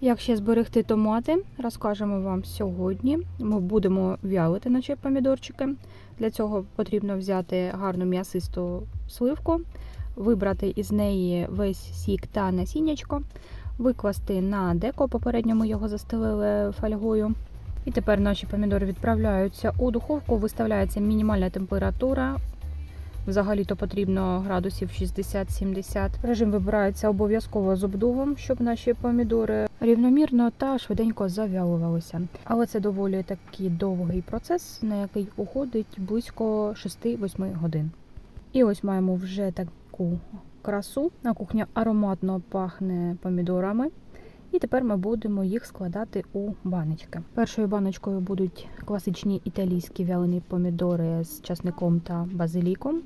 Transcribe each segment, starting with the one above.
Як ще зберегти томати, розкажемо вам сьогодні. Ми будемо вялити наші помідорчики. Для цього потрібно взяти гарну м'ясисту сливку, вибрати із неї весь сік та насіннячко, викласти на деко. Попередньо ми його застелили фольгою. І тепер наші помідори відправляються у духовку, виставляється мінімальна температура. Взагалі-то потрібно градусів 60-70. Режим вибирається обов'язково з обдувом, щоб наші помідори рівномірно та швиденько зав'ялувалися. Але це доволі такий довгий процес, на який уходить близько 6-8 годин. І ось маємо вже таку красу. На кухні ароматно пахне помідорами. І тепер ми будемо їх складати у баночки. Першою баночкою будуть класичні італійські вялені помідори з часником та базиліком.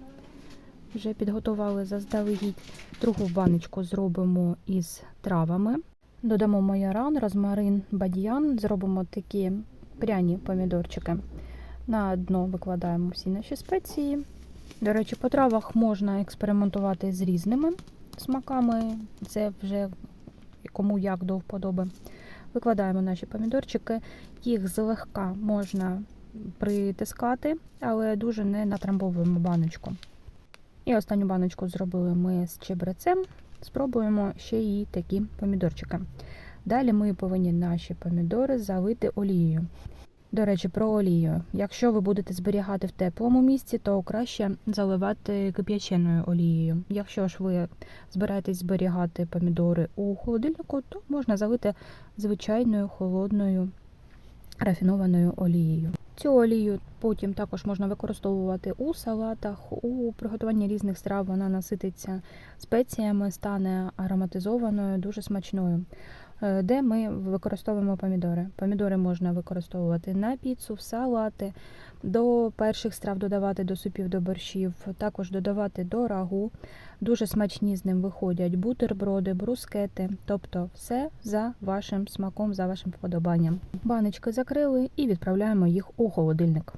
Вже підготували заздалегідь. Другу баночку зробимо із травами. Додамо майоран, розмарин, бадьян. Зробимо такі пряні помідорчики. На дно викладаємо всі наші спеції. До речі, по травах можна експериментувати з різними смаками. Це вже кому як до вподоби. Викладаємо наші помідорчики, їх злегка можна притискати, але дуже не натрамбовуємо баночку. І останню баночку зробили ми з чебрецем. Спробуємо ще і такі помідорчики. Далі ми повинні наші помідори залити олією. До речі, про олію. Якщо ви будете зберігати в теплому місці, то краще заливати кип'яченою олією. Якщо ж ви збираєтесь зберігати помідори у холодильнику, то можна залити звичайною холодною рафінованою олією. Цю олію потім також можна використовувати у салатах, у приготуванні різних страв. Вона насититься спеціями, стане ароматизованою, дуже смачною. Е, Де ми використовуємо помідори. Помідори можна використовувати на піцу, в салати, до перших страв додавати до супів, до борщів, також додавати до рагу. Дуже смачні з ним виходять бутерброди, брускети, тобто все за вашим смаком, за вашим вподобанням. Баночки закрили і відправляємо їх у холодильник.